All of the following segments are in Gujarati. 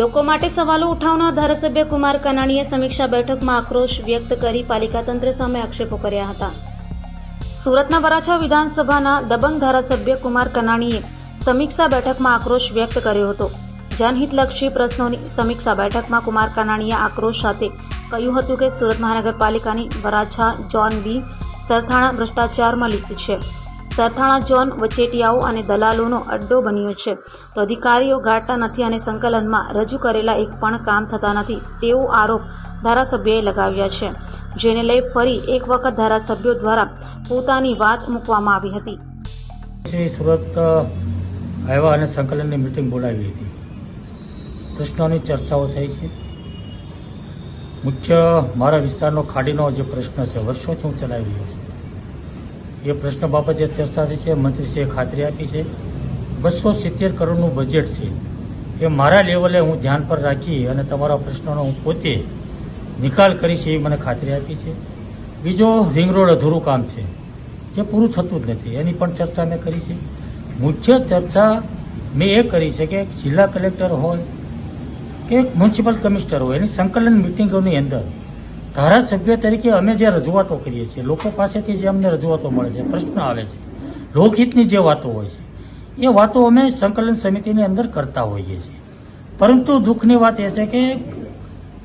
લોકો માટે સવાલો ઉઠાવનાર ધારાસભ્ય કુમાર કનાણીએ સમીક્ષા બેઠકમાં આક્રોશ વ્યક્ત કરી પાલિકા તંત્ર સામે આક્ષેપો કર્યા હતા. સુરતના વરાછા વિધાનસભાના દબંગ ધારાસભ્ય કુમાર કનાણીએ સમીક્ષા બેઠકમાં આક્રોશ વ્યક્ત કર્યો હતો. જનહિતલક્ષી પ્રશ્નોની સમીક્ષા બેઠકમાં કુમાર કનાણીએ આક્રોશ સાથે કહ્યું હતું કે સુરત મહાનગરપાલિકાની વરાછા જોન બી સરથાણા ભ્રષ્ટાચારમાં લીક છે. સરથાણા જોન વચેટિયાઓ અને દલાલોનો અડ્ડો બન્યો છે. તો અધિકારીઓ ગાળતા નથી અને સંકલનમાં રજૂ કરેલા એક પણ કામ થતા નથી, તેવો આરોપ ધારાસભ્યએ લગાવ્યા છે. જેને લઈ ફરી એક વખત ધારાસભ્યો દ્વારા પોતાની વાત મૂકવામાં આવી હતી. સુરત આવ્યા અને સંકલનની મિટિંગ બોલાવી હતી. પ્રશ્નોની ચર્ચાઓ થઈ છે. મુખ્ય મારા વિસ્તારનો ખાડીનો જે પ્રશ્ન છે, વર્ષોથી હું ચલાવી રહ્યો છું. એ પ્રશ્ન બાબતે ચર્ચા થઈ છે, મંત્રીશ્રીએ ખાતરી આપી છે. બસો સિત્તેર કરોડનું બજેટ છે. એ મારા લેવલે હું ધ્યાન પર રાખી અને તમારા પ્રશ્નોનો હું પોતે નિકાલ કરીશ એવી મને ખાતરી આપી છે. બીજો રિંગ રોડ અધૂરું કામ છે. જે પૂરું થતું જ નથી. એની પણ ચર્ચા મેં કરી છે. મુખ્ય ચર્ચા મેં એ કરી છે કે જિલ્લા કલેક્ટર હોય કે મ્યુનિસિપલ કમિશનર હોય, એની સંકલન મિટિંગોની અંદર ધારાસભ્ય તરીકે અમે જે રજૂઆતો કરીએ છીએ, લોકો પાસેથી જે અમને રજૂઆતો મળે છે, પ્રશ્ન આવે છે, લોકહિતની જે વાતો હોય છે, એ વાતો અમે સંકલન સમિતિની અંદર કરતા હોઈએ છીએ. પરંતુ દુઃખની વાત એ છે કે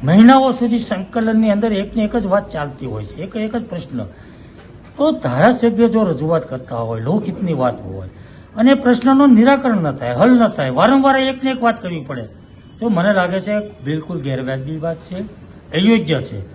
મહિનાઓ સુધી સંકલનની અંદર એકને એક જ વાત ચાલતી હોય છે એક એક જ પ્રશ્ન. તો ધારાસભ્ય જો રજૂઆત કરતા હોય, લોકહિતની વાત હોય, અને પ્રશ્નનું નિરાકરણ ન થાય, હલ ન થાય, વારંવાર એકને એક વાત કરવી પડે તો મને લાગે છે બિલકુલ ગેરવાજબી વાત છે અયોગ્ય છે.